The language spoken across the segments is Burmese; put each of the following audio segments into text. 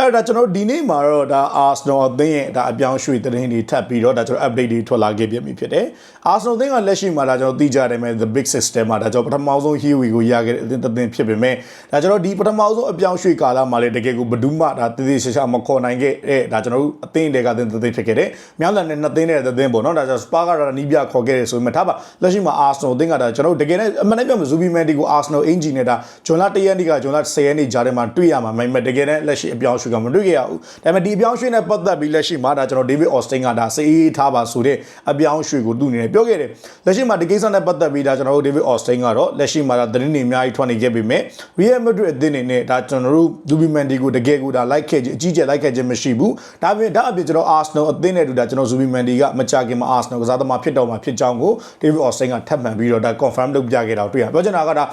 အဲ့ဒါကျွန်တော်ဒီနေ့မှာတော့ဒါ Arsenal အသင်းရဲ့ဒါအပြောင်းရွှေ့သတင်းတွေထပ်ပြီးတော့ဒါကျွန်တော် update တွေထွက်လာခဲ့ပြပြီဖြစ်တယ် Arsenal အသင်းကလက်ရှိမှာဒါကျွန်တော်သိကြတယ်မဲ့ the big system မှာဒါကျွန်တော်ပထမဆုံး Huey ကိုရခဲ့တဲ့အသင်းတစ်သင်းဖြစ်ပေမဲ့ဒါကျွန်တော်ဒီပထမဆုံးအပြောင်းရွှေ့ကာလမှာလေတကယ်ကိုဘဒူးမှဒါတည်တည်ရှာရှာမခေါ်နိုင်ခဲ့တဲ့ဒါကျွန်တော်တို့အသင်းတွေကသင်းတစ်သင်းဖြစ်ခဲ့တယ်မြောက်လန်နဲ့နှစ်သင်းနဲ့တစ်သင်းပေါ့နော်ဒါကျွန်တော် Spa ကတော့နီးပြခေါ်ခဲ့တယ်ဆိုပေမဲ့ထားပါလက်ရှိမှာ Arsenal အသင်းကဒါကျွန်တော်တို့တကယ်နဲ့အမှန်တကယ်ပြောမ Zubi Mendy ကို Arsenal Engine နဲ့ဒါဂျွန်လာ1ရက်နေ့ကဂျွန်လာ10ရက်နေ့ကြားထဲမှာတွေ့ရမှာမမဲ့တကယ်နဲ့လက်ရှိအပြောင်းရွှေ့ကမတွေ့ခဲ့ရဘူးဒါပေမဲ့ဒီအပြောင်းရွှေ့နဲ့ပတ်သက်ပြီးလက်ရှိမှာဒါကျွန်တော် David Austin ကဒါစေးအေးထားပါဆိုတဲ့အပြောင်းရွှေ့ကိုသူ့အနေနဲ့ပြောခဲ့တယ်လက်ရှိမှာဒီကိစ္စနဲ့ပတ်သက်ပြီးဒါကျွန်တော်တို့ David Austin ကတော့လက်ရှိမှာဒါသတင်းတွေအများကြီးထွက်နေခဲ့ပေမဲ့ Real Madrid အသင်းအနေနဲ့ဒါကျွန်တော်တို့ Zubi Mendy ကိုတကယ်ကိုဒါ like ခဲ့ခြင်းအကြီးကျယ် like ခဲ့ခြင်းမရှိဘူးဒါပေမဲ့ဒါအပြင်ကျွန်တော် Arsenal အသင်းနဲ့တူဒါကျွန်တော် Zubi Mendy ကမကြခင်မှာ Arsenal ကစားသမားဖြစ်တော့မှာဖြစ်ကြောင်းကို David Austin ကထပ်မံပြီးတော့ဒါ confirm လုပ်ပြခဲ့တာတွေ့ရပြောချင်တာကဒါ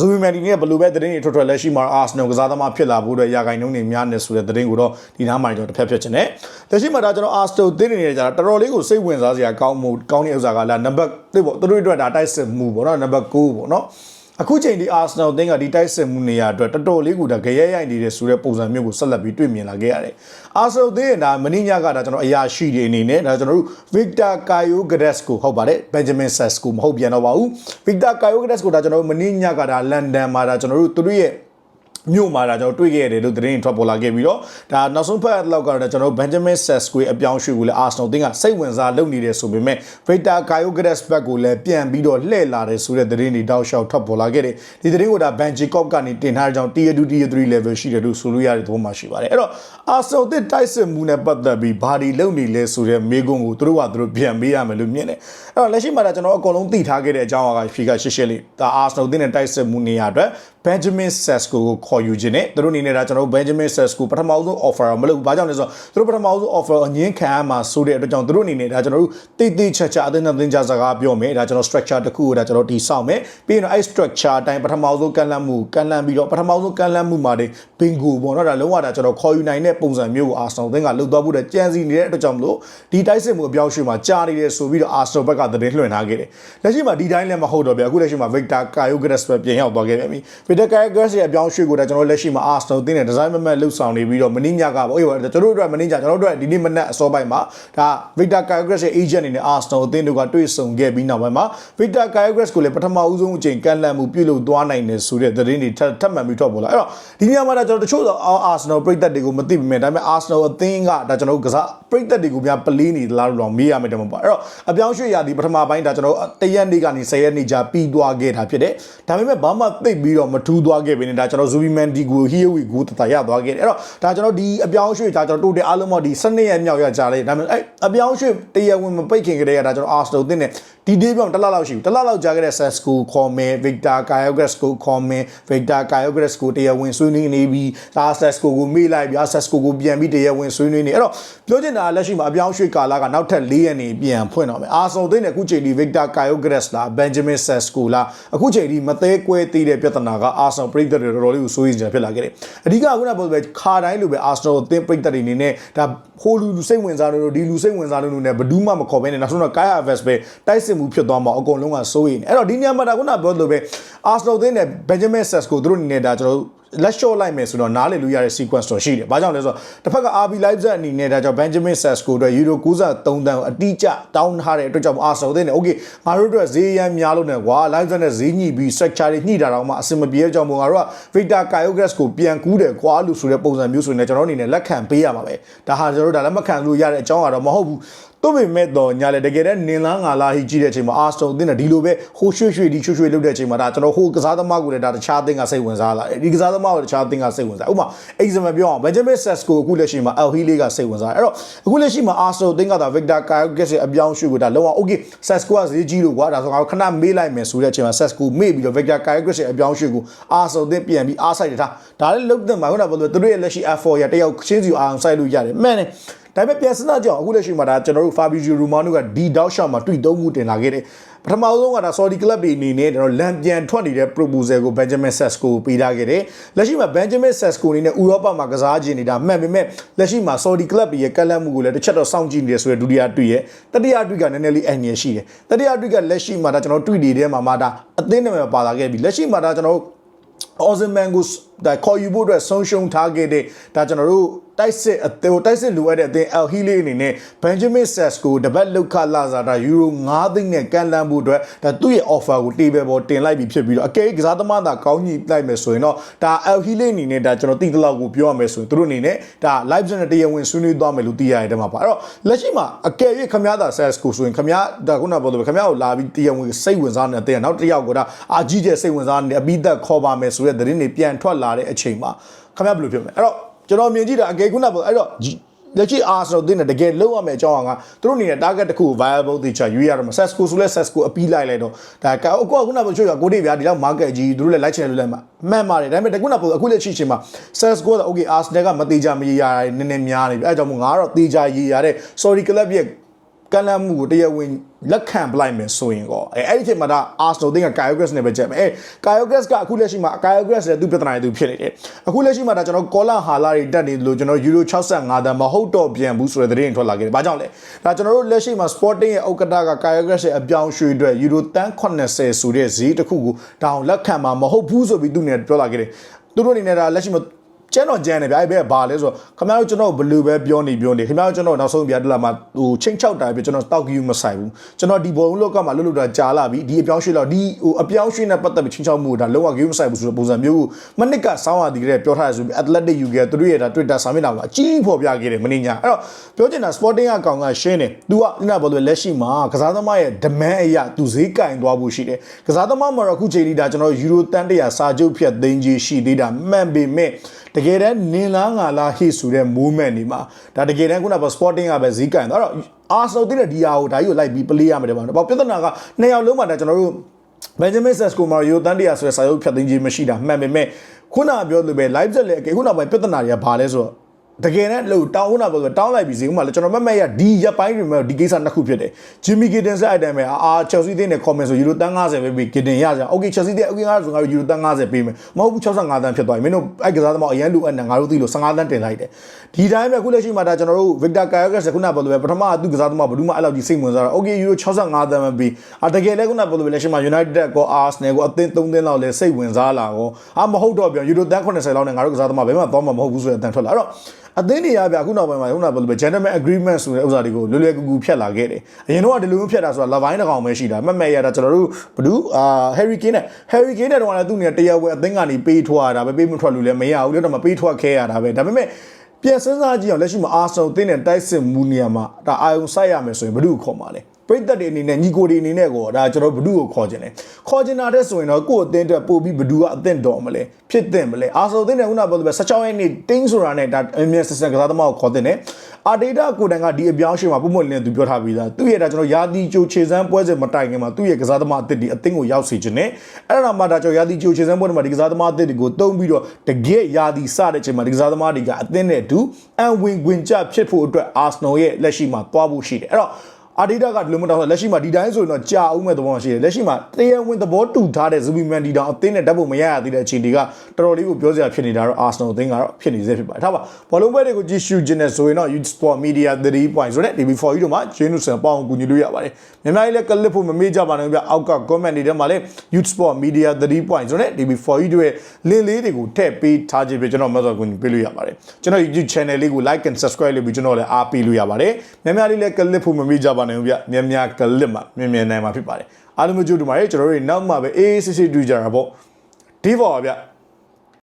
Zubi Mendy နဲ့ဘယ်လိုပဲသတင်းတွေထွက်ထွက်လက်ရှိမှာ Arsenal ကစားသမားဖြစ်လာဖို့အတွက်ရာဂိုင်နှုန်းတွေများနေဆိုတဲ့သတင်းကိုတော့ဒီနားမှာကျွန်တော်တစ်ဖက်ဖြတ်ချင်တယ်လက်ရှိမှာဒါကျွန်တော် Arsenal သင်းနေနေကြတာတော်တော်လေးကိုစိတ်ဝင်စားစရာကောင်းမှုကောင်းတဲ့ဥစ္စာကလာနံပါတ်1ပေါ့သူတို့အတွက်ဒါတိုက်စစ်မှုပေါ့နော်နံပါတ်9ပေါ့နော်အခုချိန်ဒီ Arsenal အသင်းကဒီတိုက်စစ်မှုနေရာအတွက်တော်တော်လေးကိုဒါကြရဲရိုက်နေတဲ့ဆိုတဲ့ပုံစံမျိုးကိုဆက်လက်ပြီးတွေ့မြင်လာခဲ့ရတယ်။ Arsenal အသင်းကဒါမင်းညကဒါကျွန်တော်အရာရှိတွေအနေနဲ့ဒါကျွန်တော်တို့ Victor Cayo Gades ကိုဟုတ်ပါတယ် Benjamin Sesko မဟုတ်ပြန်တော့ပါဘူး။ Victor Cayo Gades ကိုဒါကျွန်တော်တို့မင်းညကဒါလန်ဒန်မှာဒါကျွန်တော်တို့သူတို့ရဲ့ မြို့မှာဒါကျွန်တော်တွေ့ခဲ့ရတယ်လို့သတင်းထွက်ပေါ်လာခဲ့ပြီးတော့ဒါနောက်ဆုံးဖက်လောက်ကတော့ကျွန်တော် Benjamin Sesko အပြောင်းရွှေ့ကိုလည်း Arsenal တင်းကစိတ်ဝင်စားလုပ်နေတယ်ဆိုပေမဲ့ Victor Gyökeres ဘက်ကိုလည်းပြန်ပြီးတော့လှည့်လာတယ်ဆိုတဲ့သတင်းတွေတောက်လျှောက်ထွက်ပေါ်လာခဲ့တယ်ဒီသတင်းကိုဒါ Benjikov ကနေတင်ထားတဲ့ကြောင့် Tier 2 Tier 3 level ရှိတယ်လို့ဆိုလို့ရတဲ့သဘောမှရှိပါတယ်အဲ့တော့ Arsenal တင်းတိုက်စစ်မှုနဲ့ပတ်သက်ပြီးဘာဒီလုပ်နေလဲဆိုတဲ့မေးခွန်းကိုသူတို့ကသူတို့ပြန်ပေးရမယ်လို့မြင်တယ်အဲ့တော့လက်ရှိမှာဒါကျွန်တော်အကုန်လုံးသိထားခဲ့တဲ့အကြောင်းအရာကဖြေကရှင်းရှင်းလေးဒါ Arsenal တင်းနဲ့တိုက်စစ်မှုနေရာအတွက် Benjamin Sesko ကိုခေါ်ယူခြင်းနဲ့သူတို့အနေနဲ့ဒါကျွန်တော်တို့ Benjamin Sesko ပထမဆုံး offer မလုပ်ဘူး။ဘာကြောင့်လဲဆိုတော့သူတို့ပထမဆုံး offer အငင်းခံရမှာဆိုတဲ့အတွက်ကြောင့်သူတို့အနေနဲ့ဒါကျွန်တော်တို့တိတ်တိတ်ချာချာအသင်းအသင်းချာစကားပြောမယ်။ဒါကျွန်တော် structure တစ်ခုကိုဒါကျွန်တော်တည်ဆောက်မယ်။ပြီးရင်တော့အဲ့ structure အတိုင်းပထမဆုံးကန်လန့်မှုကန်လန့်ပြီးတော့ပထမဆုံးကန်လန့်မှုမှာတင် bingo ပေါ့နော်ဒါလုံးဝဒါကျွန်တော်ခေါ်ယူနိုင်တဲ့ပုံစံမျိုးကို Arsenal အသင်းကလုပ်သွားဖို့တဲ့ကြံစီနေတဲ့အတွက်ကြောင့်မလို့ဒီတိုက်စစ်မှုအပြောင်းရွှေ့မှာကြားနေတယ်ဆိုပြီးတော့ Arsenal ဘက်ကသတင်းလွှင့်ထားခဲ့တယ်။လက်ရှိမှာဒီတိုင်းလည်းမဟုတ်တော့ဗျ။အခုလက်ရှိမှာ Victor Gyökeres ပဲပြင်ရောက်သွားခဲ့ပြီ။ Victor Gyökeres ရဲ့အပြောင်းရွှေ့ကိုဒါကျွန်တော်လက်ရှိမှာ Arsenal တင်းတဲ့ဒီဇိုင်းမမတ်လှုပ်ဆောင်နေပြီးတော့မင်းညကပေါ့အေးကျွန်တော်တို့အတွက်မင်းညကျွန်တော်တို့အတွက်ဒီနေ့မနက်အစောပိုင်းမှာဒါ Victor Gyökeres ရဲ့ agent အနေနဲ့ Arsenal အသင်းတို့ကတွေ့ဆုံခဲ့ပြီးနောက်ပိုင်းမှာ Victor Gyökeres ကိုလည်းပထမဦးဆုံးအချိန်ကန်လန့်မှုပြုလုပ်သွားနိုင်တယ်ဆိုတဲ့သတင်းတွေထပ်မှန်ပြီးထွက်ပေါ်လာအဲ့တော့ဒီညမှာဒါကျွန်တော်တချို့သော Arsenal ပြည်သက်တွေကိုမသိပေမဲ့ဒါပေမဲ့ Arsenal အသင်းကဒါကျွန်တော်ကစားပြည်သက်တွေကိုများပလီးနေလားလို့တော့မေးရမယ်တမပါအဲ့တော့အပြောင်းရွှေ့ရသည်ပထမပိုင်းဒါကျွန်တော်တရက်နေ့ကနေ10ရက်နေ့ကြာပြီးသွားခဲ့တာဖြစ်တယ်ဒါပေမဲ့ဘာမှသိပြီးတော့မထူးသွားခဲ့ပဲねဒါကျွန်တော် Zubiman ဒီကို here we go တတရသွားခဲ့တယ်အဲ့တော့ဒါကျွန်တော်ဒီအပြောင်းရွှေ့ဒါကျွန်တော်တိုးတယ်အားလုံးမဒီ12ရက်မြောက်ရကြလေဒါပေမဲ့အဲ့အပြောင်းရွှေ့တရားဝင်မပိတ်ခင်ကတည်းကဒါကျွန်တော် Arsenal တင်းနဲ့ဒီဒေးပြောင်းတစ်လလောက်ရှိဘူးတစ်လလောက်ကြာခဲ့တဲ့ Sesco ခေါ်မယ် Victor Gyökeres ကိုခေါ်မယ် Victor Gyökeres ကိုတရားဝင်ဆွေးနွေးနေပြီးဒါ Sesco ကိုမေ့လိုက်ပြီး Sesco ကိုပြန်ပြီးတရားဝင်ဆွေးနွေးနေအဲ့တော့ပြောချင်တာလက်ရှိမှာအပြောင်းရွှေ့ကာလကနောက်ထပ်၄ရက်နေပြန်ဖွင့်တော့မယ် Arsenal တင်းနဲ့အခုချိန်ဒီ Victor Gyökeres လား Benjamin Sesco လားအခုချိန်ဒီမသေးကွဲသေးတဲ့ပြဿနာက Arsenal ပြည်သက်တွေတော်တော်လေးကိုစိုးရိမ်ကြဖြစ်လာခဲ့တယ်အဓိကခုနကပြောပဲခါတိုင်းလိုပဲ Arsenal အသင်းပြည်သက်တွေအနေနဲ့ဒါဟိုလူလူစိတ်ဝင်စားလို့ဒီလူစိတ်ဝင်စားလို့နဲ့ဘယ်သူမှမခေါ်ဘဲနဲ့နောက်ဆုံးတော့ Kai Havertz ပဲတိုက်စစ်မှုဖြစ်သွားမှာအကုန်လုံးကစိုးရိမ်နေအဲ့တော့ဒီညမှာဒါခုနကပြောလို့ပဲ Arsenal အသင်းနဲ့ Benjamin Sesko သူတို့အနေနဲ့ဒါကျွန်တော်တို့လက်လျှော့လိုက်မယ်ဆိုတော့နားလည်လို့ရတဲ့ sequence တော့ရှိတယ်။ဘာကြောင့်လဲဆိုတော့တစ်ဖက်က RB Leipzig အနေနဲ့ဒါကြောင့် Benjamin Sesko အတွက် Euro 93တန်းကိုအတိအကျတောင်းထားတဲ့အတွက်ကြောင့် Arsenal တဲ့ okay ငါတို့အတွက်ဈေးရမ်းများလို့ねကွာ Leipzig နဲ့ဈေးညှိပြီး structure တွေညှိတာတော့မှအဆင်မပြေတဲ့ကြောင့်မို့ငါတို့က Victor Gyökeres ကိုပြန်ကူးတယ်ကွာလို့ဆိုတဲ့ပုံစံမျိုးဆိုရင်ကျွန်တော်အနေနဲ့လက်ခံပေးရမှာပဲ။ဒါဟာကျွန်တော်တို့ဒါလက်မခံလို့ရတဲ့အကြောင်းကတော့မဟုတ်ဘူး။ တို့ပေမဲ့တော့ညာလေတကယ်တမ်းနင်လားငါလားဟိကြည့်တဲ့အချိန်မှာအာစတုန်အသင်းကဒီလိုပဲဟိုရွှေ့ရွှေ့ဒီရွှေ့ရွှေ့လုပ်တဲ့အချိန်မှာဒါကျွန်တော်ဟိုကစားသမားကိုလည်းဒါတခြားအသင်းကစိတ်ဝင်စားလာဒီကစားသမားကိုတခြားအသင်းကစိတ်ဝင်စားဥပမာ example ပြောအောင် Benjamin Sesko အခုလက်ရှိမှာ El Hilal ကစိတ်ဝင်စားအဲ့တော့အခုလက်ရှိမှာ Arsenal အသင်းကဒါ Victor Gyökeres ရဲ့အပြောင်းရွှေ့ကိုဒါလုံးဝ okay Sesko ကဈေးကြီးလို့ကွာဒါဆိုငါခဏမေးလိုက်မယ်ဆိုတဲ့အချိန်မှာ Sesko မေ့ပြီးတော့ Victor Gyökeres ရဲ့အပြောင်းရွှေ့ကို Arsenal အသင်းပြန်ပြီးအားဆိုင်ထားဒါလည်းလုံးတဲ့မှာခုနကပြောလို့သူတို့ရဲ့လက်ရှိ F4 ရတယောက်ချင်းစီအောင်ဆိုင်လို့ရတယ်မှန်တယ် ဒါပေမဲ့ပြန်စဉ်းစားကြအောင်အခုလက်ရှိမှာဒါကျွန်တော်တို့ Fabrizio Romano ကဒီတောက်ရှောက်မှာတွေ့သုံးမှုတင်လာခဲ့တယ်ပထမဆုံးကဒါ Saudi Club တွေအနေနဲ့ကျွန်တော်လမ်းပြန်ထွက်နေတဲ့ proposal ကို Benjamin Sesko ကိုပေးထားခဲ့တယ်လက်ရှိမှာ Benjamin Sesko အနေနဲ့ဥရောပမှာကစားခြင်းနေတာမှန်ပေမဲ့လက်ရှိမှာ Saudi Club တွေရဲ့ကန့်လန့်မှုကိုလည်းတစ်ချက်တော့စောင့်ကြည့်နေတယ်ဆိုရယ်ဒုတိယတွေ့ရတတိယတွေ့ကနည်းနည်းလေးအန်ရရှိတယ်တတိယတွေ့ကလက်ရှိမှာဒါကျွန်တော်တွေ့နေတဲ့မှာမှာဒါအသင်းနာမည်ပါလာခဲ့ပြီလက်ရှိမှာဒါကျွန်တော်တို့ Osimhen ကိုဒါခေါ်ယူဖို့အတွက်ဆုံးရှုံးထားခဲ့တဲ့ဒါကျွန်တော်တို့တိုက်စစ်အသေးတိုက်စစ်လိုအပ်တဲ့အသင်း El Hilal အနေနဲ့ Benjamin Sesko တပတ်လောက်ခလာစားတာယူရို9သိန်းနဲ့ကန်လန်းဖို့အတွက်ဒါသူ့ရဲ့ offer ကို table ပေါ်တင်လိုက်ပြီးဖြစ်ပြီးတော့အကဲကစားသမားသာကောင်းကြီးလိုက်မယ်ဆိုရင်တော့ဒါ El Hilal အနေနဲ့ဒါကျွန်တော်တိတလောက်ကိုပြောရမယ်ဆိုရင်သူတို့အနေနဲ့ဒါ live နဲ့တရားဝင်ဆွေးနွေးသွားမယ်လို့သိရတဲ့တမှာပါအဲ့တော့လက်ရှိမှာအကဲ၍ခမားသာ Sesko ဆိုရင်ခမားဒါခုနပြောလို့ခမားကိုလာပြီးတရားဝင်စိတ်ဝင်စားနေတဲ့နောက်တစ်ယောက်ကိုဒါအာကြီးကျယ်စိတ်ဝင်စားနေအပိသက်ခေါ်ပါမယ်ဆိုတဲ့သတင်းတွေပြန်ထွက်လာတဲ့အချိန်မှာခမားဘယ်လိုပြောမလဲအဲ့တော့ကျွန်တော်မြင်ကြည့်တာအကဲခုနပြောအဲ့တော့လက်ရှိ Arsenal တင်းနဲ့တကယ်လုံးဝမယ်အကြောင်းအောင်ကသူတို့အနေနဲ့ target တစ်ခု viable တိချာရွေးရတော့မှာ Sesco ဆိုလဲ Sesco အပီးလိုက်လိုက်တော့ဒါကအခုခုနကပြောချင်ကိုတိဗျာဒီလောက် market ကြီးသူတို့လည်းလိုက်ချင်လို့လည်းမှန်ပါတယ်ဒါပေမဲ့ခုနကပြောအခုလက်ရှိချင်းမှာ Sesco က okay Arsenal ကမတိကြမရေးရတာနည်းနည်းများနေပြီအဲကြောင့်မို့ငါကတော့တိကြရေးရတဲ့ sorry club ရဲ့ ကန့်လန့်မှုကိုတရားဝင်လက်ခံပလိုက်မယ်ဆိုရင်ကောအဲအဲ့ဒီချိန်မှာဒါ Arsenal တင်းက Kyogas နဲ့ပဲချက်မယ်အဲ Kyogas ကအခုလက်ရှိမှာ Kyogas ရဲ့သူပြဿနာတွေသူဖြစ်နေတယ်အခုလက်ရှိမှာဒါကျွန်တော်ကောလာဟာလာတွေတက်နေလို့ကျွန်တော် Euro 65တန်မဟုတ်တော့ပြန်ဘူးဆိုတဲ့သတင်းထွက်လာခဲ့တယ်။ဘာကြောင့်လဲ။ဒါကျွန်တော်တို့လက်ရှိမှာ Sporting ရဲ့ဥက္ကဋ္ဌက Kyogas ရဲ့အပြောင်းရွှေ့အတွက် Euro တန်း80ဆိုတဲ့ဈေးတစ်ခုကိုဒါအောင်လက်ခံမှာမဟုတ်ဘူးဆိုပြီးသူနေပြောလာခဲ့တယ်။သူတို့အနေနဲ့ဒါလက်ရှိမှာ ကျန်းတော့ကျန်းနေဗျာအဲ့ဘက်ဘာလဲဆိုတော့ခင်ဗျားတို့ကျွန်တော်ဘယ်လိုပဲပြောနေပြောနေခင်ဗျားတို့ကျွန်တော်နောက်ဆုံးပြတလာမှာဟိုချင်းချောက်တာပြကျွန်တော်တောက်ကြီးမဆိုင်ဘူးကျွန်တော်ဒီဘောလုံးလောက်ကမှာလွတ်လွတ်တာကြာလာပြီဒီအပြောင်းရွှေ့တော့ဒီဟိုအပြောင်းရွှေ့နဲ့ပတ်သက်ပြီးချင်းချောက်မှုဒါလုံးဝကြီးမဆိုင်ဘူးဆိုတဲ့ပုံစံမျိုးကိုမနစ်ကစောင်းရသည်ကလေးပြောထားရဆိုပြီး Athletic UK သူတို့ရဲ့ဒါ Twitter စာမျက်နှာမှာအကြီးဖော်ပြခဲ့တယ်မင်းညာအဲ့တော့ပြောချင်တာ Sporting အကောင်ကရှင်းတယ် तू ကဒီနာဘောလို့လက်ရှိမှာကစားသမားရဲ့ demand အရာ तू ဈေးကင်သွားဖို့ရှိတယ်ကစားသမားမှာတော့အခုချိန်ဒီဒါကျွန်တော် Euro တန်တရာစာချုပ်ဖြတ်သိမ်းကြီးရှိသေးတာမှန်ပေမဲ့ တကယ်တမ်းနင်လားငါလားဟိဆိုတဲ့ movement တွေမှာဒါတကယ်တမ်းခုနက sporting ကပဲဈေးကန်သွားတော့အာဆယ်တဲ့ဒီဟာကိုဒါကြီးကိုလိုက်ပြီးပလေးရမယ်တဲ့ပါတော့ပြဿနာကနှစ်ယောက်လုံးမှာဒါကျွန်တော်တို့ Benjamin Sesko မှာရိုတန်တရာဆိုတဲ့စာရုပ်ဖြတ်သိမ်းခြင်းမရှိတာမှန်ပေမဲ့ခုနပြောလို့ပဲ live ဆက်လေအကေခုနကပဲပြဿနာတွေကဘာလဲဆိုတော့ တကယ်နဲ့လို့တောင်းဦးနာပေါ့ဆိုတောင်းလိုက်ပြီဈေးမှာလေကျွန်တော်မမက်ရဒီရပ်ပိုင်းတွေမှာဒီကိစ္စနှစ်ခုဖြစ်တယ်ဂျင်မီဂီဒင်ဆက်အတိုင်းပဲအာ Chelsea တင်းနဲ့ comment ဆိုယူရိုတန်း90ပဲပြီးဂီဒင်ရစရာ Okay Chelsea တင်း Okay ငါဆိုငါယူရိုတန်း90ပေးမယ်မဟုတ်ဘူး65တန်းဖြစ်သွားပြီမင်းတို့အဲ့ကစားသမားအရန်လူအပ်နဲ့ငါတို့သိလို့15တန်းတင်လိုက်တယ်ဒီတိုင်းပဲခုလက်ရှိမှာဒါကျွန်တော်တို့ Victor Casillas ခုနပေါ့လို့ပဲပထမအသူကစားသမားဘယ်သူမှအဲ့လောက်ကြီးစိတ်ဝင်စားတာ Okay ယူရို65တန်းပဲပြီးအာတကယ်လည်းခုနပေါ့လို့ပဲလက်ရှိမှာ United ကော Arsenal ကောအသင်း3သင်းလောက်လည်းစိတ်ဝင်စားလာကောအာမဟုတ်တော့ပြန်ယူရိုတန်း80လောက်နဲ့ငါတို့ကစားသမားဘယ်မှသွားမှာမဟုတ်ဘူးဆိုတဲ့အတန်ထွက်လာအဲ့တော့ အသင်းတွေရပြအခုနောက်ပိုင်းမှာခုနကပြောလို့ပဲ gentleman agreement ဆိုတဲ့ဥစ္စာတွေကိုလွယ်လွယ်ကူကူဖြတ်လာခဲ့တယ်အရင်တော့ဒီလိုမျိုးဖြတ်တာဆိုတာ love line တစ်ကောင်ပဲရှိတာမက်မက်ရတာကျွန်တော်တို့ဘဒူအာ Harry Kane နဲ့ Harry Kane နဲ့တော့လည်းသူ့နေတရားဝဲအသင်းကနေပေးထွားတာပဲပေးမထွက်လို့လည်းမရဘူးလို့တော့မပေးထွားခဲရတာပဲဒါပေမဲ့ပြန်စဉ်းစားကြည့်အောင်လက်ရှိမှာ Arsenal တင်းနဲ့တိုက်စစ်မှုနေရာမှာဒါအာယုံစိုက်ရမယ်ဆိုရင်ဘဒူခေါ်မှာလဲ ပရိသတ်တွေအနေနဲ့ညီကိုတွေအနေနဲ့ကိုဒါကျွန်တော်ဘဒုကိုခေါ်ခြင်းတယ်ခေါ်ခြင်းတာတဲ့ဆိုရင်တော့ကိုယ့်အသင်းအတွက်ပို့ပြီးဘဒုကအသင့်တော်မလဲဖြစ်တဲ့မလဲအာဆိုအသင်းနဲ့ခုနပြောလို့ပဲ16ရက်နေ့တင်းဆိုတာနဲ့ဒါအမြဲစစကစားသမားကိုခေါ်တဲ့နဲ့အာဒေတာကိုတန်ကဒီအပြောင်းရှင်းမှာပုံမှန်လင်းသူပြောထားပြီးသားသူ့ရဲ့ဒါကျွန်တော်ယာတီချိုခြေစမ်းပွဲစဉ်မတိုင်ခင်မှာသူ့ရဲ့ကစားသမားအသစ်ဒီအသင်းကိုရောက်စေခြင်းနဲ့အဲ့ဒါမှဒါကျွန်တော်ယာတီချိုခြေစမ်းပွဲတွေမှာဒီကစားသမားအသစ်တွေကိုတုံးပြီးတော့တကယ်ယာတီစတဲ့ချိန်မှာဒီကစားသမားတွေကအသင်းနဲ့အတူအန်ဝင်ဝင်ကြဖြစ်ဖို့အတွက်အာဆနယ်ရဲ့လက်ရှိမှာသွားဖို့ရှိတယ်အဲ့တော့ အာဒီတာကဒီလိုမျိုးတော့လက်ရှိမှာဒီတိုင်းဆိုရင်တော့ကြာအောင်မဲ့သဘောရှိတယ်လက်ရှိမှာတရားဝင်သဘောတူထားတဲ့ဇူဘီမန်ဒီတောင်အသင်းနဲ့ဓာတ်ပုံမရရသေးတဲ့အခြေအနေကတော်တော်လေးကိုပြောစရာဖြစ်နေတာတော့အာဆနယ်အသင်းကတော့ဖြစ်နေစေဖြစ်ပါတယ်ထားပါဘောလုံးပွဲတွေကိုကြည့်ရှုခြင်းနဲ့ဆိုရင်တော့ Youth Sport Media 3 point ဆိုတဲ့ DB4 တို့မှာဂျင်းနုဆန်ပေါအောင်ကူညီလို့ရပါတယ်မြန်မာကြီးလည်းကလစ်ဖို့မမေ့ကြပါနဲ့ဗျအောက်က comment တွေထဲမှာလည်း Youth Sport Media 3 point ဆိုတဲ့ DB4 တို့ရဲ့ link လေးတွေကိုထည့်ပေးထားခြင်းပဲကျွန်တော်မဆော့ကူညီပေးလို့ရပါတယ်ကျွန်တော် YouTube channel လေးကို like and subscribe လုပ်ပြီးကျွန်တော်လည်းအားပေးလို့ရပါတယ်မြန်မာကြီးလည်းကလစ်ဖို့မမေ့ကြပါနဲ့ဗျမြန်မြန်ကလစ်မှာမြန်မြန်နိုင်မှာဖြစ်ပါတယ်အားလုံးမကြိုးတူပါတယ်ကျွန်တော်တို့နောက်မှပဲအေးအေးဆေးဆေးတွေ့ကြတာပေါ့ဒီပေါ်ပါဗျ